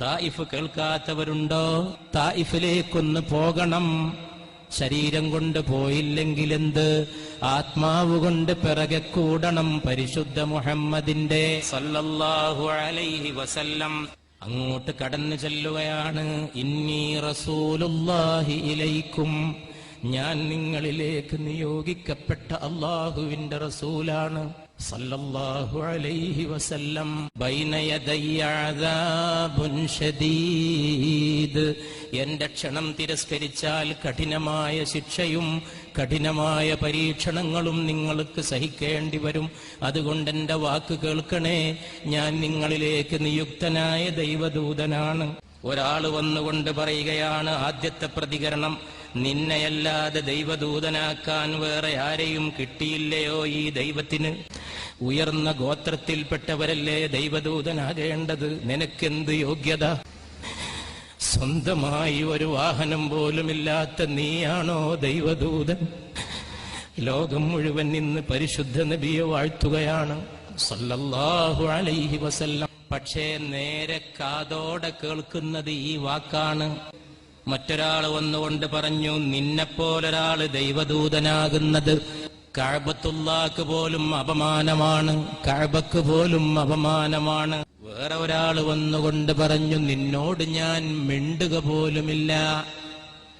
Taif കേൾക്കാത്തവരുണ്ടോ? തായിഫിലേക്കൊന്ന് പോകണം. ശരീരം കൊണ്ട് പോയില്ലെങ്കിൽ എന്ത്? ആത്മാവ് കൊണ്ട് പിറകെ കൂടണം. പരിശുദ്ധ മുഹമ്മദിന്റെ സല്ലല്ലാഹു അലൈഹി വസല്ലം. അങ്ങോട്ട് കടന്നു ചെല്ലുകയാണ്. ഇന്നി റസൂലുല്ലാഹി ഇലൈക്കും. ഞാൻ നിങ്ങളിലേക്ക് നിയോഗിക്കപ്പെട്ട അള്ളാഹുവിന്റെ റസൂലാണ്. എന്റെ ക്ഷണം തിരസ്കരിച്ചാൽ കഠിനമായ ശിക്ഷയും കഠിനമായ പരീക്ഷണങ്ങളും നിങ്ങൾക്ക് സഹിക്കേണ്ടി വരും. അതുകൊണ്ട് എന്റെ വാക്ക് കേൾക്കണേ ഞാൻ നിങ്ങളിലേക്ക് നിയുക്തനായ ദൈവദൂതനാണ്. ഒരാൾ വന്നുകൊണ്ട് പറയുകയാണ് ആദ്യത്തെ പ്രതികരണം നിന്നെയല്ലാതെ ദൈവദൂതനാക്കാൻ വേറെ ആരെയും കിട്ടിയില്ലയോ ഈ ദൈവത്തിന്? ഉയർന്ന ഗോത്രത്തിൽപ്പെട്ടവരല്ലേ ദൈവദൂതനാകേണ്ടത്? നിനക്കെന്ത് യോഗ്യത? സ്വന്തമായി ഒരു വാഹനം പോലുമില്ലാത്ത നീയാണോ ദൈവദൂതൻ? ലോകം മുഴുവൻ ഇന്ന് പരിശുദ്ധ നബിയെ വാഴ്ത്തുകയാണ്. സല്ലല്ലാഹു അലൈഹി വസല്ലം. പക്ഷേ നേരെ കാതോടെ കേൾക്കുന്നത് ഈ വാക്കാണ്. മറ്റൊരാൾ വന്നുകൊണ്ട് പറഞ്ഞു നിന്നെപ്പോലൊരാൾ ദൈവദൂതനാകുന്നത് കഴബത്തുള്ളാക്ക് പോലും അപമാനമാണ്. കാഴ്ബക്ക് പോലും അപമാനമാണ്. വേറെ ഒരാൾ വന്നുകൊണ്ട് പറഞ്ഞു നിന്നോട് ഞാൻ മിണ്ടുക പോലുമില്ല.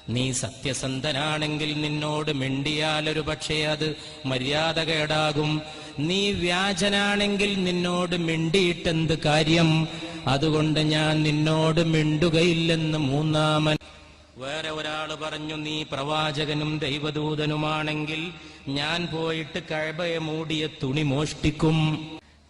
നീ സത്യസന്ധനാണെങ്കിൽ നിന്നോട് മിണ്ടിയാലൊരു പക്ഷേ അത് മര്യാദ കേടാകും. നീ വ്യാജനാണെങ്കിൽ നിന്നോട് മിണ്ടിയിട്ടെന്ത് കാര്യം? അതുകൊണ്ട് ഞാൻ നിന്നോട് മിണ്ടുകയില്ലെന്ന് മൂന്നാമൻ വേറെ ഒരാൾ പറഞ്ഞു നീ പ്രവാചകനും ദൈവദൂതനുമാണെങ്കിൽ ഞാൻ പോയിട്ട് കഴബയെ മൂടിയ തുണി മോഷ്ടിക്കും.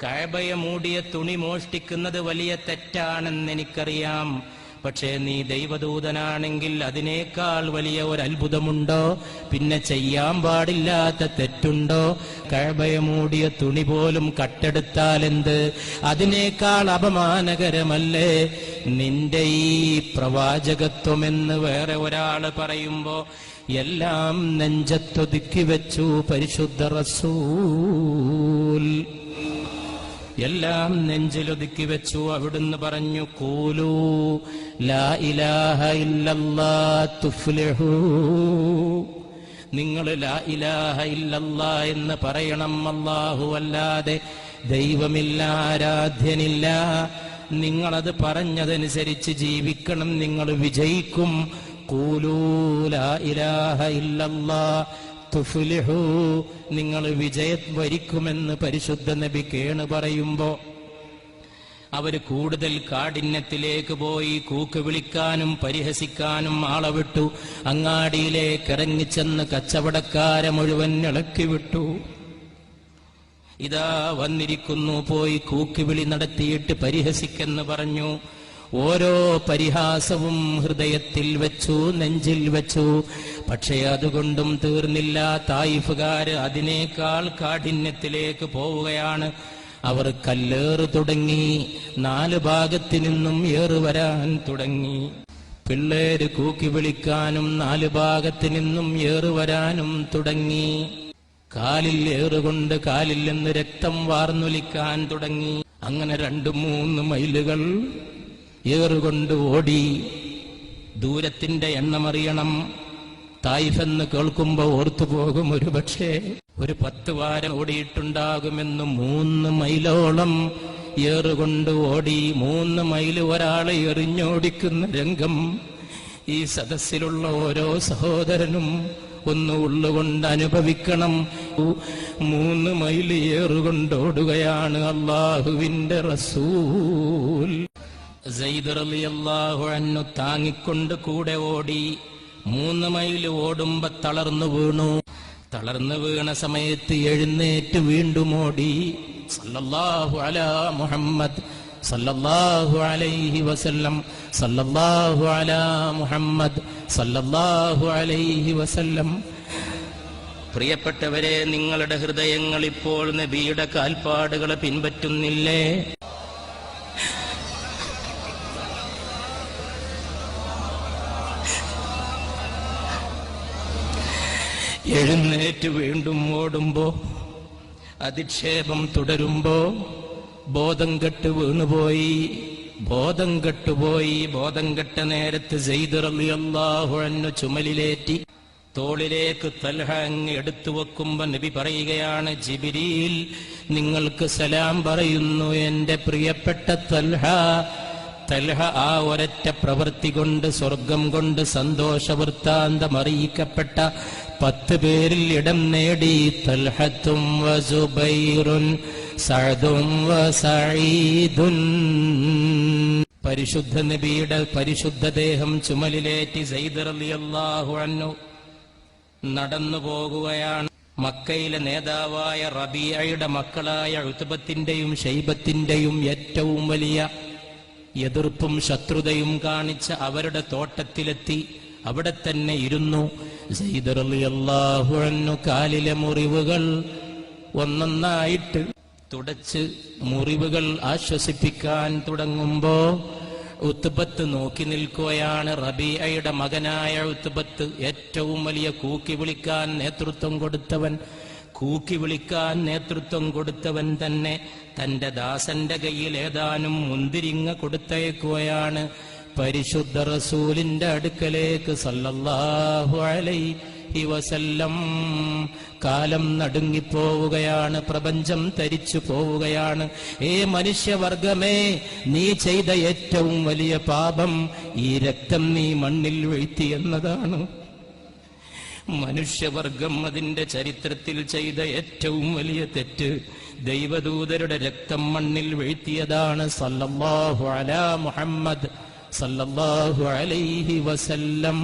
കഴബയെ മൂടിയ തുണി മോഷ്ടിക്കുന്നത് വലിയ തെറ്റാണെന്ന് എനിക്കറിയാം. പക്ഷേ നീ ദൈവദൂതനാണെങ്കിൽ അതിനേക്കാൾ വലിയ ഒരു അത്ഭുതമുണ്ടോ പിന്നെ ചെയ്യാൻ പാടില്ലാത്ത തെറ്റുണ്ടോ? കഴബയ മൂടിയ തുണി പോലും കട്ടെടുത്താലെന്ത് അതിനേക്കാൾ അപമാനകരമല്ലേ? നിന്റെ ഈ പ്രവാചകത്വമെന്ന് വേറെ ഒരാൾ പറയുമ്പോ എല്ലാം നെഞ്ചത്തൊതുക്കി വെച്ചു പരിശുദ്ധ റസൂൽ. എല്ലാം നെഞ്ചിലൊതുക്കി വെച്ചു അവിടുന്ന് പറഞ്ഞു കൂലൂ ലാ ഇലാഹ ഇല്ലല്ലാ തുഫ്ലിഹൂ. നിങ്ങൾ ലാ ഇലാഹ ഇല്ലല്ലാ എന്ന് പറയണം അല്ലാഹു അല്ലാതെ ദൈവമില്ല ആരാധ്യനില്ല. നിങ്ങളത് പറഞ്ഞതനുസരിച്ച് ജീവിക്കണം നിങ്ങൾ വിജയിക്കും. തുഫ്ലിഹു നിങ്ങൾ വിജയം വരിക്കുമെന്ന് പരിശുദ്ധ നബി കേണ് പറയുമ്പോ അവർ കൂടുതൽ കാഠിന്യത്തിലേക്ക് പോയി കൂക്ക് വിളിക്കാനും പരിഹസിക്കാനും ആളെ വിട്ടു അങ്ങാടിയിലേക്ക് ഇറങ്ങിച്ചെന്ന് കച്ചവടക്കാരെ മുഴുവൻ ഇളക്കി വിട്ടു. ഇതാ വന്നിരിക്കുന്നു പോയി കൂക്കുവിളി നടത്തിയിട്ട് പരിഹസിക്കെന്ന് പറഞ്ഞു. ഓരോ പരിഹാസവും ഹൃദയത്തിൽ വെച്ചു നെഞ്ചിൽ വെച്ചു. പക്ഷേ അതുകൊണ്ടും തീർന്നില്ല. തായിഫുകാര് അതിനേക്കാൾ കാഠിന്യത്തിലേക്ക് പോവുകയാണ്. അവർ കല്ലേറ് തുടങ്ങി നാല് ഭാഗത്തു നിന്നും ഏറ് വരാൻ തുടങ്ങി. പിള്ളേര് കൂക്കി വിളിക്കാനും നാല് ഭാഗത്തു നിന്നും ഏറ് വരാനും തുടങ്ങി. കാലിൽ ഏറുകൊണ്ട് കാലിൽ നിന്ന് രക്തം വാർന്നൊലിക്കാൻ തുടങ്ങി. അങ്ങനെ രണ്ടു മൂന്ന് മൈലുകൾ ഏറുകൊണ്ട് ഓടി. ദൂരത്തിന്റെ എണ്ണമറിയണം. തായിഫെന്ന് കേൾക്കുമ്പോ ഓർത്തുപോകും പക്ഷേ ഒരു പത്ത് വാരം ഓടിയിട്ടുണ്ടാകുമെന്ന് മൂന്ന് മൈലോളം ഏറുകൊണ്ട് ഓടി. മൂന്ന് മൈൽ ഒരാളെ എറിഞ്ഞോടിക്കുന്ന രംഗം. ഈ സദസ്സിലുള്ള ഓരോ സഹോദരനും ഒന്ന് ഉള്ളുകൊണ്ട് അനുഭവിക്കണം. മൂന്ന് മൈൽ ഏറുകൊണ്ടോടുകയാണ് അള്ളാഹുവിന്റെ റസൂൽ. അൻഹു താങ്ങിക്കൊണ്ട് കൂടെ ഓടി മൂന്ന് മൈൽ ഓടുമ്പോ തളർന്നു വീണു. തളർന്നു വീണ സമയത്ത് എഴുന്നേറ്റ് വീണ്ടും ഓടി. സല്ലല്ലാഹു അലാ മുഹമ്മദ് സല്ലല്ലാഹു അലൈഹി വസല്ലം സല്ലല്ലാഹു അലാ മുഹമ്മദ് സല്ലല്ലാഹു അലൈഹി വസല്ലം. പ്രിയപ്പെട്ടവരെ നിങ്ങളുടെ ഹൃദയങ്ങൾ ഇപ്പോൾ നബിയുടെ കാൽപ്പാടുകളെ പിൻപറ്റുന്നില്ലേ? എഴുന്നേറ്റ് വീണ്ടും ഓടുമ്പോ അധിക്ഷേപം തുടരുമ്പോ ബോധം കെട്ട് വീണുപോയി ബോധം കെട്ടുപോയി ബോധം കെട്ട നേരത്ത് സെയ്ദ് റളിയല്ലാഹു അൻഹു ചുമലിലേറ്റി തോളിലേക്ക് തൽഹ അങ്ങ് എടുത്തു വെക്കുമ്പോ നബി പറയുകയാണ് ജിബിരിയിൽ നിങ്ങൾക്ക് സലാം പറയുന്നു എന്റെ പ്രിയപ്പെട്ട തൽഹ തൽഹ ആ ഒരറ്റ പ്രവൃത്തി കൊണ്ട് സ്വർഗം കൊണ്ട് സന്തോഷവൃത്താന്തം അറിയിക്കപ്പെട്ട പത്ത് പേരിൽ ഇടം നേടി. തൽഹത്തും സഅദും പരിശുദ്ധ നബിയുടെ പരിശുദ്ധ ദേഹം ചുമലിലേറ്റി സൈദ് റളിയല്ലാഹു അൻഹു നടന്നു പോകുകയാണ്. മക്കയിലെ നേതാവായ റബിയയുടെ മക്കളായ ഉത്തുബത്തിന്റെയും ഷൈബത്തിന്റെയും ഏറ്റവും വലിയ എതിർപ്പും ശത്രുതയും കാണിച്ച അവരുടെ തോട്ടത്തിലെത്തി അവിടെ തന്നെ ഇരുന്നു. കാലിലെ മുറിവുകൾ ഒന്നൊന്നായിട്ട് തുടച്ച് മുറിവുകൾ ആശ്വസിപ്പിക്കാൻ തുടങ്ങുമ്പോ ഉത്തുബത്ത് നോക്കി നിൽക്കുകയാണ്. റബിയയുടെ മകനായ ഉത്തുബത്ത് ഏറ്റവും വലിയ കൂക്കി വിളിക്കാൻ നേതൃത്വം കൊടുത്തവൻ കൂക്കി വിളിക്കാൻ നേതൃത്വം കൊടുത്തവൻ തന്നെ തന്റെ ദാസന്റെ കയ്യിൽ ഏതാനും മുന്തിരിങ്ങ കൊടുത്തേക്കുകയാണ്. പരിശുദ്ധ റസൂലിന്റെ അടുക്കലേക്ക് സല്ലല്ലാഹു വസല്ലം കാലം നടുങ്ങിപ്പോവുകയാണ് പ്രപഞ്ചം തരിച്ചു പോവുകയാണ്. ഏ മനുഷ്യവർഗമേ നീ ചെയ്ത ഏറ്റവും വലിയ പാപം ഈ രക്തം നീ മണ്ണിൽ വീഴ്ത്തി എന്നതാണ്. മനുഷ്യവർഗം അതിന്റെ ചരിത്രത്തിൽ ചെയ്ത ഏറ്റവും വലിയ തെറ്റ് ദൈവദൂതരുടെ രക്തം മണ്ണിൽ വീഴ്ത്തിയതാണ് സല്ലല്ലാഹു അലാ മുഹമ്മദ് സല്ലല്ലാഹു അലൈഹി വസല്ലം.